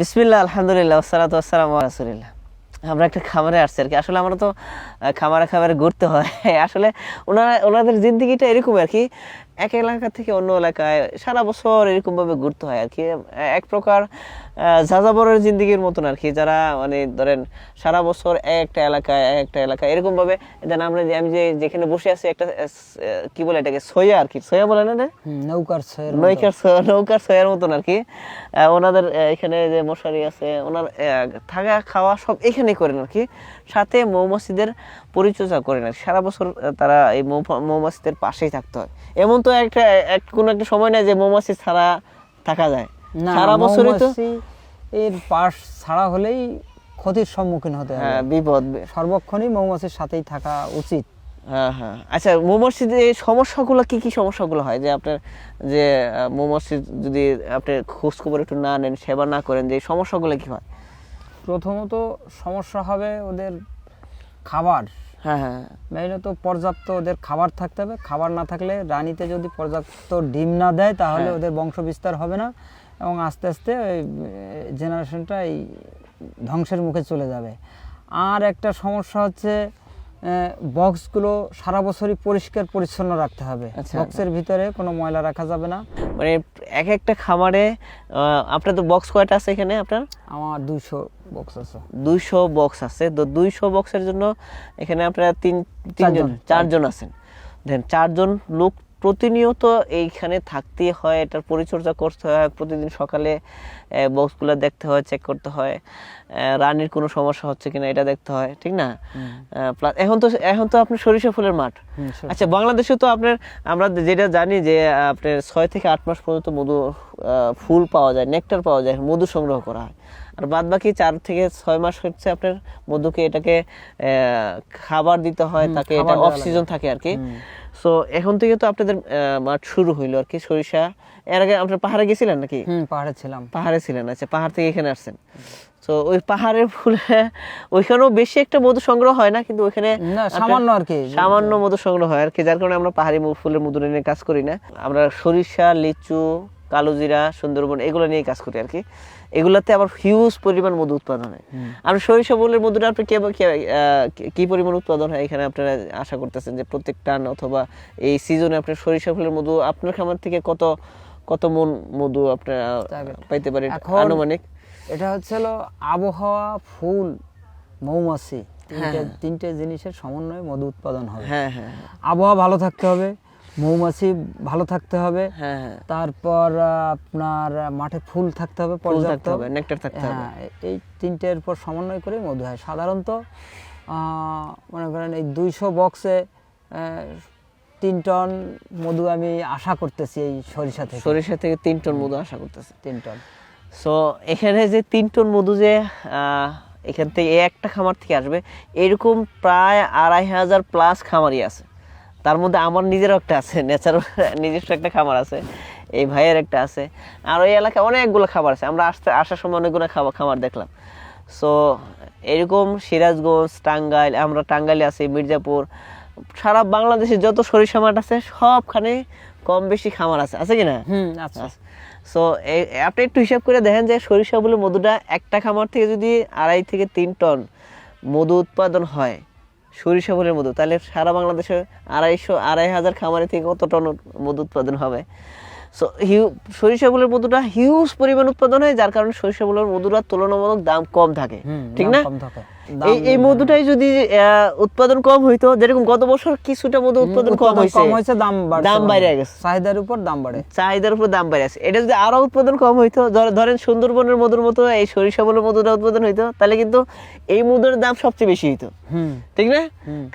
বিসমিল্লাহ, আলহামদুলিল্লাহ সালাত আসসালাম রাসুলিল্লাহ। আমরা একটা খামারে আসছি আর কি। আসলে আমরা তো খামারে খামারে ঘুরতে হয়। আসলে ওনারা, ওনাদের জিন্দিগিটা এরকম আর কি। এক এলাকা থেকে অন্য এলাকায় সারা বছর এরকম ভাবে ঘুরতে হয় আর কি এক প্রকার যাযাবরের জিন্দিগির মতন আর কি যারা মানে ধরেন সারা বছর এক একটা এলাকায় একটা এলাকায় এরকম ভাবে দেন আমরা আমি যে যেখানে বসে আছি একটা কি বলে এটাকে সয়া আর কি সয়া বলে না নৌকার নৌকার নৌকার ছয়ের মতন আর কি আহ, ওনাদের এখানে যে মশারি আছে ওনার থাকা খাওয়া সব এখানেই করেন আর কি সাথে মৌমাছিদের পরিচর্যা করেন আর সারা বছর তারা এই মৌ- মৌমাছিদের পাশেই থাকতে হয়। এমন তো একটা এক কোনো একটা সময় নাই যে মৌমাছি ছাড়া থাকা যায়। সারা বছরই তো এর পাশ ছাড়া হলেই ক্ষতির সম্মুখীন হতে হবে। হ্যাঁ বিপদ। সর্বক্ষণই মৌমাছির সাথেই থাকা উচিত। হ্যাঁ হ্যাঁ। আচ্ছা মৌমাছিদের এই সমস্যাগুলো কি কি সমস্যাগুলো হয়? যে আপনার যে আহ, মৌমাছি যদি আপনি খোঁজ খবর একটু না নেন সেবা না করেন যে সমস্যাগুলো কি হয়? প্রথমত সমস্যা হবে ওদের খাবার। হ্যাঁ হ্যাঁ তো পর্যাপ্ত ওদের খাবার থাকতে হবে। খাবার না থাকলে রানীতে যদি পর্যাপ্ত ডিম না দেয় তাহলে হ্যাঁ। ওদের বংশ বিস্তার হবে না এবং আস্তে আস্তে ওই জেনারেশনটা এই ধ্বংসের মুখে চলে যাবে। আর একটা সমস্যা হচ্ছে বক্সগুলো সারা বছরই পরিষ্কার পরিচ্ছন্ন রাখতে হবে। আচ্ছা। বক্সের ভিতরে কোনো ময়লা রাখা যাবে না। মানে এক একটা খামারে আপনার তো বক্স কয়টা আছে এখানে আপনার? আমার দুইশো বক্স আছে। দুইশো বক্স আছে। তো দুইশো বক্সের জন্য এখানে আপনারা তিন তিনজন চারজন। চারজন আছেন। দেন চারজন লোক প্রতিনিয়ত এইখানে থাকতে হয় এটার পরিচর্যা করতে হয় প্রতিদিন সকালে বক্সগুলো দেখতে হয় চেক করতে হয় রানীর কোনো সমস্যা হচ্ছে কিনা এটা দেখতে হয় ঠিক না? plus এখন তো এখন তো আপনার সরিষা ফুলের মাঠ। আচ্ছা বাংলাদেশে তো আপনার আমরা যেটা জানি যে আপনার ছয় থেকে আট মাস পর্যন্ত মধু আহ, ফুল পাওয়া যায় নেকটার পাওয়া যায় মধু সংগ্রহ করা হয়। আর বাদ বাকি চার থেকে ছয় মাস হচ্ছে আপনার মধুকে এটাকে খাবার দিতে হয় তাকে এটা অফ সিজন থাকে আর কি। সো এখন থেকে তো আপনাদের মাঠ শুরু হইল আর কি সরিষা। এর আগে আপনার পাহাড়ে গেছিলেন নাকি? হুম পাহাড়ে ছিলাম। পাহাড়ে ছিলেন আচ্ছা পাহাড় থেকে এখানে আসছেন। তো ওই পাহাড়ের ফুলে ওইখানেও বেশি একটা মধু সংগ্রহ হয় না কিন্তু ওইখানে সামান্য আর কি। সামান্য মধু সংগ্রহ হয় আর কি যার কারণে আমরা পাহাড়ি ফুলের মধু নিয়ে কাজ করি না। আমরা সরিষা লিচু কালোজিরা সুন্দরবন এগুলো নিয়ে কাজ করি আর কি। এগুলাতে আবার হিউজ পরিমাণ মধু উৎপাদন হয়। সরিষা ফুলের মধুটা আপনি কে কে- পরিমাণ উৎপাদন হয় এখানে আপনারা আশা করতেছেন যে প্রত্যেক টান অথবা এই সিজনে আপনার সরিষা ফুলের মধু আপনার খামার থেকে কত কত মন মধু আপনারা পাইতে পারেন আনুমানিক? এটা হচ্ছে হলো আবহাওয়া ফুল মৌমাছি তিনটে তিনটে জিনিসের সমন্বয়ে মধু উৎপাদন হবে। হ্যাঁ হ্যাঁ হ্যাঁ, আবহাওয়া ভালো থাকতে হবে। মৌমাছি ভালো থাকতে হবে। হ্যাঁ হ্যাঁ। তারপর আপনার মাঠে ফুল থাকতে হবে পর্যাপ্ত। হবে নেকটার থাকতে হবে। হ্যাঁ এই তিনটের উপর সমন্বয় করে মধু হয়। সাধারণত মনে করেন এই দুইশো বক্সে তিন টন মধু আমি আশা করতেছি এই সরিষা থেকে। সরিষা থেকে তিন টন মধু আশা করতেছি। তিন টন। সো এখানে যে তিন টন মধু যে এখান থেকে একটা খামার থেকে আসবে এরকম প্রায় আড়াই হাজার প্লাস খামারই আছে। তার মধ্যে আমার নিজেরও একটা আছে ন্যাচারাল নিজস্ব একটা খামার আছে এই ভাইয়ের একটা আছে। আর ওই এলাকায় অনেকগুলো খাবার আছে আমরা আসতে আসার সময় অনেকগুলো খাবার খামার দেখলাম। সো এরকম সিরাজগঞ্জ টাঙ্গাইল আমরা টাঙ্গাইলে আছি মির্জাপুর সারা বাংলাদেশে যত সরিষা মাঠ আছে সবখানে কম বেশি খামার আছে। আছে কি না? হুম আচ্ছা। সো আপনি একটু হিসাব করে দেখেন যে সরিষা বলে মধুটা একটা খামার থেকে যদি আড়াই থেকে তিন টন মধু উৎপাদন হয় সরিষা ফুলের মধু। তাহলে সারা বাংলাদেশে আড়াইশো, আড়াই হাজার খামারে থেকে কত টন মধু উৎপাদন হবে? সো হিউ সরিষাবুলের মধুটা হিউজ পরিমাণ উৎপাদন হয় যার কারণে সরিষাবুলের মধুটা তুলনামূলক দাম কম থাকে। ঠিক না? এই এই মধুটাই যদি উৎপাদন কম হইতো যেরকম গত বছর কিছুটা মধু উৎপাদন কম হয়েছে কম হয়েছে দাম বাড়ছে দাম মানে। বাইরে গেছে। চাহিদার উপর দাম বাড়ে। চাহিদার উপর দাম বেড়ে আছে। এটা যদি আরও উৎপাদন কম হইতো ধরেন সুন্দরবনের মধুর মতো এই সরিষা বলের মধুটা উৎপাদন হইতো তাহলে কিন্তু এই মধুর দাম সবচেয়ে বেশি হইতো। ঠিক না?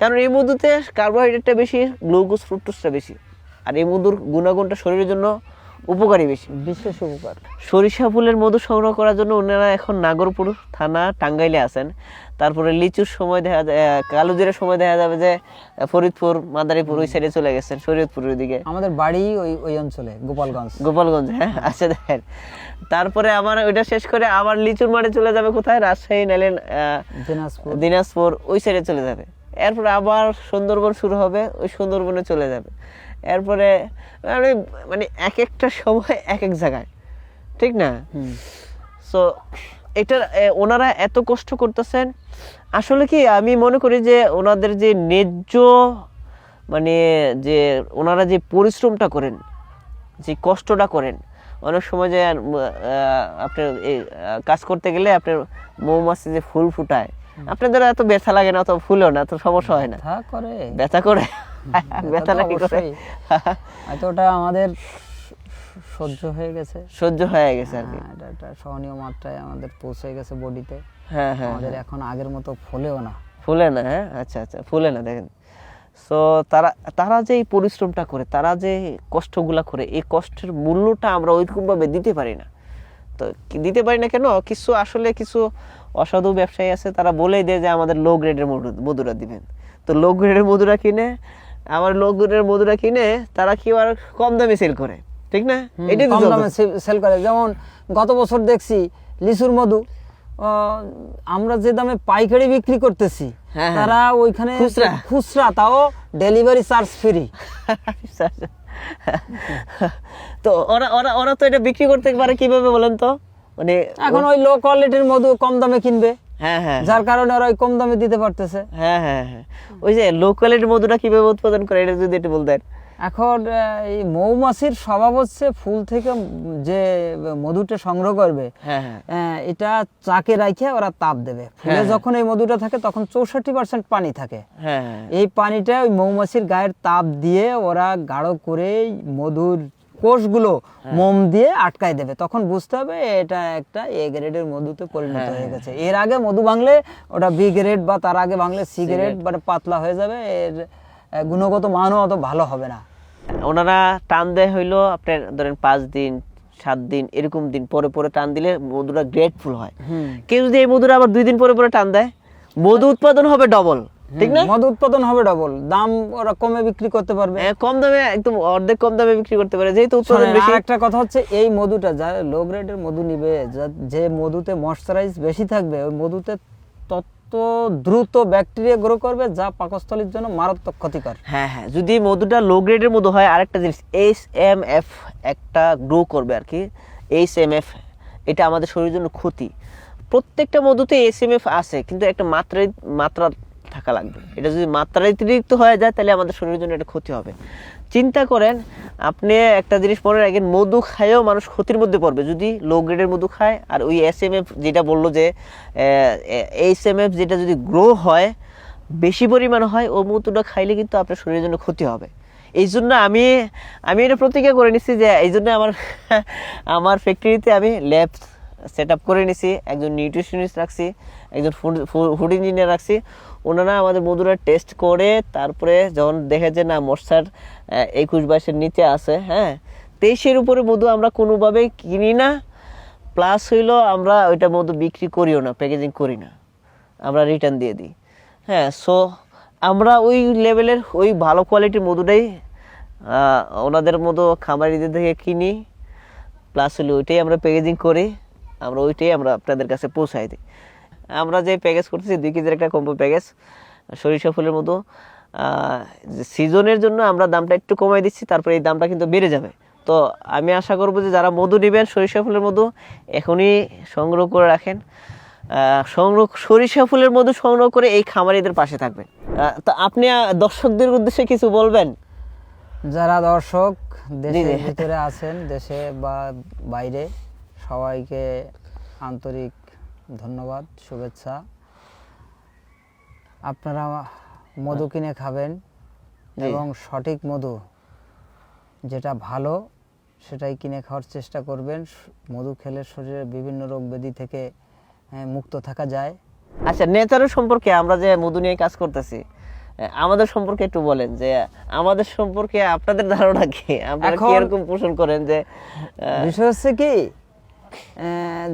কারণ এই মধুতে কার্বোহাইড্রেটটা বেশি গ্লুকোজ ফ্রুক্টোজটা বেশি। আর এই মধুর গুণাগুণটা শরীরের জন্য উপকারী বেশি। বিশেষ উপকার। সরিষা ফুলের মধু সংগ্রহ করার জন্য ওনারা এখন নাগরপুর থানা টাঙ্গাইলে আছেন। তারপরে লিচুর সময় দেখা যায় কালোজিরার সময় দেখা যাবে যে ফরিদপুর মাদারীপুর ওই সাইডে চলে গেছেন শরীয়তপুরের দিকে আমাদের বাড়ি ওই ওই অঞ্চলে গোপালগঞ্জ। গোপালগঞ্জ হ্যাঁ আচ্ছা দেখেন। তারপরে আমার ওইটা শেষ করে আবার লিচুর মাঠে চলে যাবে কোথায়? রাজশাহী নাইলেন দিনাজপুর। দিনাজপুর ওই সাইডে চলে যাবে। এরপরে আবার সুন্দরবন শুরু হবে ওই সুন্দরবনে চলে যাবে। এরপরে মানে মানে এক একটা সময় এক এক জায়গায়। ঠিক না? সো এটা ওনারা এত কষ্ট করতেছেন। আসলে কি আমি মনে করি যে ওনাদের যে ন্যায্য মানে যে ওনারা যে পরিশ্রমটা করেন যে কষ্টটা করেন অনেক সময় যে আপনার এই কাজ করতে গেলে আপনার মৌমাছি যে ফুল ফুটায় আপনাদের এত ব্যথা লাগে না অত ফুলও না তো সমস্যা হয় না। ব্যথা করে। ব্যথা করে। তো ব্যথা নাকি করে। আমাদের সহ্য হয়ে গেছে। সহ্য হয়ে গেছে আর কি। হ্যাঁ, এটা একটা সহনীয় মাত্রায় আমাদের পৌঁছে গেছে বডিতে হ্যাঁ হ্যাঁ আমাদের এখন আগের মতো ফলেও না। ফুলে না হ্যাঁ? আচ্ছা আচ্ছা ফুলে না দেখেন। সো তারা তারা যে এই পরিশ্রমটা করে তারা যে কষ্টগুলা করে এই কষ্টের মূল্যটা আমরা ওইরকমভাবে দিতে পারি না। তো দিতে পারি না কেন? কিছু আসলে কিছু অসাধু ব্যবসায়ী আছে তারা বলেই দেয় যে আমাদের লো গ্রেডের মধুরা দিবেন। তো লো গ্রেডের মধুরা কিনে আমার লো গ্রেডের মধুরা কিনে তারা কি আর কম দামে সেল করে? ঠিক না? এটাই কম দামে সেল করে। যেমন গত বছর দেখছি লিচুর মধু আমরা যে দামে পাইকারি বিক্রি করতেছি হ্যাঁ, হ্যাঁ। তারা ওইখানে খুচরা। খুচরা তাও ডেলিভারি চার্জ ফ্রি তো ওরা ওরা ওরা তো এটা বিক্রি করতে পারে কীভাবে বলেন তো? মানে এখন ওই লো কোয়ালিটির মধু কম দামে কিনবে। হ্যাঁ হ্যাঁ। যার কারণে ওরা কম দামে দিতে পারতেছে। হ্যাঁ হ্যাঁ হ্যাঁ। ওই যে লোকালের মধুটা কীভাবে উৎপাদন করে এটা যদি একটু বলতেন। এখন এই মৌমাছির স্বভাব হচ্ছে ফুল থেকে যে মধুটা সংগ্রহ করবে হ্যাঁ এটা চাকে রাখে ওরা তাপ দেবে। ফুলে। যখন এই মধুটা থাকে তখন চৌষট্টি পার্সেন্ট পানি থাকে। এই পানিটা ওই মৌমাছির গায়ের তাপ দিয়ে ওরা গাঢ় করে মধুর কোষগুলো হ্যাঁ। মোম দিয়ে আটকায় দেবে। তখন বুঝতে হবে এটা একটা এ গ্রেডের মধুতে পরিণত হ্যাঁ, হয়ে গেছে। এর আগে মধু ভাঙলে ওটা বি গ্রেড বা তার আগে ভাঙলে সি গ্রেড মানে পাতলা হয়ে যাবে। এর গুণগত মানও অত ভালো হবে না। ওনারা টান দেয় হইল আপনার ধরেন পাঁচ দিন সাত দিন এরকম দিন পরে পরে টান দিলে মধুটা গ্রেটফুল হয়। কেউ যদি এই মধুটা আবার দুই দিন পরে পরে টান দেয় মধু উৎপাদন হবে ডবল ঠিক না? মধু উৎপাদন হবে ডবল দাম ওরা কমে বিক্রি করতে পারবে। কম দামে একদম অর্ধেক কম দামে বিক্রি করতে পারে যেহেতু উৎপাদন বেশি। একটা কথা হচ্ছে এই মধুটা যা লো গ্রেডের মধু নিবে যে মধুতে ময়শ্চারাইজ বেশি থাকবে ওই মধুতে তত দ্রুত ব্যাকটেরিয়া গ্রো করবে যা পাকস্থলীর জন্য মারাত্মক ক্ষতিকর। হ্যাঁ হ্যাঁ যদি মধুটা লো গ্রেডের মধু হয় আরেকটা জিনিস এইচ এম এফ একটা গ্রো করবে আর কি এইচ এম এফ এটা আমাদের শরীরের জন্য ক্ষতি। প্রত্যেকটা মধুতে এস এম এফ আছে কিন্তু একটা মাত্রা মাত্রা থাকা লাগবে। এটা যদি মাত্রাতিরিক্ত হয়ে যায়, তাহলে আমাদের শরীরের জন্য এটা ক্ষতি হবে। চিন্তা করেন, আপনি একটা জিনিস মনে রাখেন, মধু খায়ও মানুষ ক্ষতির মধ্যে পড়বে। যদি লো গ্রেডের মধু খায়, আর ওই এস এম এফ যেটা বলল যে এইচ এম এফ যেটা যদি গ্রো হয়, বেশি পরিমাণ হয়, ও মধুটা খাইলে কিন্তু আপনার শরীরের জন্য ক্ষতি হবে। এই জন্য আমি আমি এটা প্রতিজ্ঞা করে নিচ্ছি যে, এই জন্য আমার আমার ফ্যাক্টরিতে আমি ল্যাব সেট আপ করে নিছি, একজন নিউট্রিশনিস্ট রাখছি, একজন ফুড ফুড ইঞ্জিনিয়ার রাখছি। ওনারা আমাদের মধুরা টেস্ট করে, তারপরে যখন দেখে যে না মশার একুশ বাইশের নিচে আছে হ্যাঁ তেইশের উপরে মধু আমরা কোনোভাবেই কিনি না। প্লাস হইল আমরা ওইটা মধু বিক্রি করিও না প্যাকেজিং করি না। আমরা রিটার্ন দিয়ে দিই। হ্যাঁ সো আমরা ওই লেভেলের ওই ভালো কোয়ালিটির মধুটাই ওনাদের মতো খামারিদের থেকে কিনি। প্লাস হলে ওইটাই আমরা প্যাকেজিং করি। আমরা ওইটাই আমরা আপনাদের কাছে পৌঁছাই দিই। আমরা যে প্যাকেজ করতেছি দুই কেজির একটা কম্বো প্যাকেজ সরিষা ফুলের মতো। সিজনের জন্য আমরা দামটা একটু কমাই দিচ্ছি তারপরে এই দামটা কিন্তু বেড়ে যাবে। তো আমি আশা করব যে যারা মধু নেবেন সরিষা ফুলের মধু এখনই সংগ্রহ করে রাখেন। সংগ্রহ সরিষা ফুলের মধু সংগ্রহ করে এই খামারিদের পাশে থাকবেন। তো আপনি দর্শকদের উদ্দেশ্যে কিছু বলবেন? যারা দর্শক জি, দেশের ভিতরে আছেন দেশে বা বাইরে সবাইকে আন্তরিক ধন্যবাদ শুভেচ্ছা। আপনারা মধু কিনে খাবেন এবং সঠিক মধু যেটা ভালো সেটাই কিনে খাওয়ার চেষ্টা করবেন। মধু খেলে শরীরে বিভিন্ন রোগ ব্যাধি থেকে মুক্ত থাকা যায়। আচ্ছা নেচারের সম্পর্কে আমরা যে মধু নিয়ে কাজ করতেছি আমাদের সম্পর্কে একটু বলেন যে আমাদের সম্পর্কে আপনাদের ধারণা কি? আপনারা এখন- কীরকম পোষণ করেন যে বিষয় হচ্ছে কি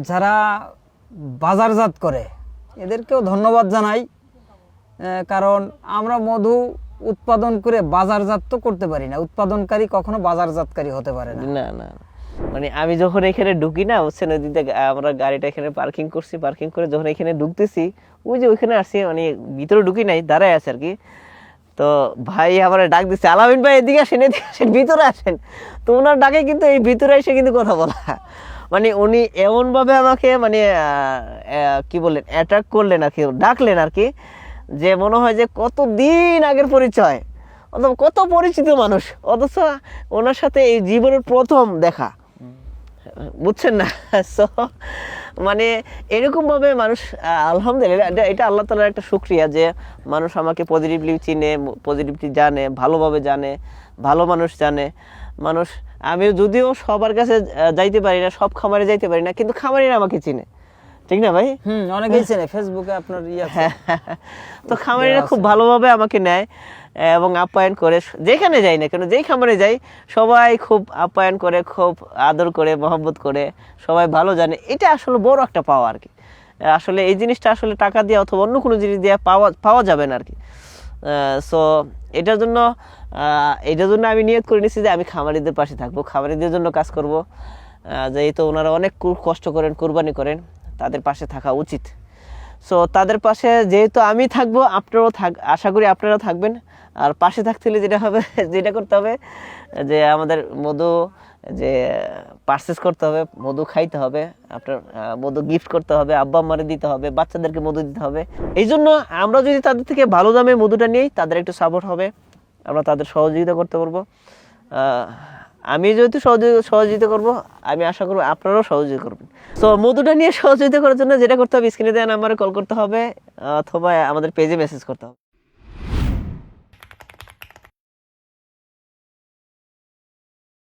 যারা বাজারজাত করে, এদেরকেও ধন্যবাদ জানাই কারণ আমরা মধু উৎপাদন করে বাজারজাত তো করতে পারি না, উৎপাদনকারী কখনো বাজারজাতকারী হতে পারে না। না না। মানে আমি যখন এখানে ঢুকি না, হচ্ছে নদীতে আমরা গাড়িটা এখানে পার্কিং করছি পার্কিং করে যখন এখানে ঢুকতেছি, ওই যে ওইখানে আসছি মানে ভিতরে ঢুকি নাই, দাঁড়ায় আছে আর কি তো ভাই আমার ডাক দিচ্ছে আলামিন ভাই, এদিকে আসেন এদিকে আসেন, ভিতরে আসেন। তো ওনার ডাকে কিন্তু এই ভিতরে এসে কিন্তু কথা বলা। মানে উনি এমনভাবে আমাকে মানে কি বললেন অ্যাটাক করলেন আর কি, ডাকলেন আর কি, যে মনে হয় যে কত দিন আগের পরিচয়, অথবা কত পরিচিত মানুষ, অথচ ওনার সাথে এই জীবনের প্রথম দেখা। বুঝছেন না? সো মানে এরকমভাবে মানুষ আলহামদুলিল্লাহ, এটা- আল্লাহ তালার একটা শুক্রিয়া যে মানুষ আমাকে পজিটিভলি চিনে পজিটিভলি জানে, ভালোভাবে জানে, ভালো মানুষ জানে। মানুষ আমি যদিও সবার কাছে যাইতে পারি না সব খামারে যাইতে পারি না কিন্তু খামারিরা আমাকে চিনে। ঠিক না ভাই? হুম অনেকেই চেনে ফেসবুকে আপনার ইয়ে। তো খামারিরা খুব ভালোভাবে আমাকে নেয় এবং আপ্যায়ন করে যেখানে যাই না কেন যেই খামারে যাই সবাই খুব আপ্যায়ন করে খুব আদর করে মহব্বত করে সবাই ভালো জানে। এটা আসলে বড় একটা পাওয়া আর কি। আসলে এই জিনিসটা আসলে টাকা দিয়ে অথবা অন্য কোনো জিনিস দিয়ে পাওয়া পাওয়া যাবে না আর কি। সো এটার জন্য এটার জন্য আমি নিয়োগ করে নিয়েছি যে আমি খামারিদের পাশে থাকব। খামারিদের জন্য কাজ করব। যেহেতু ওনারা অনেক কষ্ট করেন, কোরবানি করেন, তাদের পাশে থাকা উচিত। সো তাদের পাশে যেহেতু আমি থাকব, আপনারাও থাক আশা করি আপনারাও থাকবেন। আর পাশে থাকতে হলে যেটা হবে, যেটা করতে হবে, যে আমাদের মধু, যে পারচেস করতে হবে, মধু খাইতে হবে, আপনার মধু গিফট করতে হবে, আব্বা আম্মারে দিতে হবে, বাচ্চাদেরকে মধু দিতে হবে। এই জন্য আমরা যদি তাদের থেকে ভালো দামে মধুটা নিই, তাদের একটু সাপোর্ট হবে। আমরা তাদের সহযোগিতা করতে পারব। আমি যেহেতু সহযোগিতা করব, আমি আশা করব আপনারাও সহযোগিতা করবেন। তো মধুটা নিয়ে সহযোগিতা করার জন্য যেটা করতে হবে স্ক্রিনে দেওয়া নাম্বারে কল করতে হবে, অথবা আমাদের পেজে মেসেজ করতে হবে।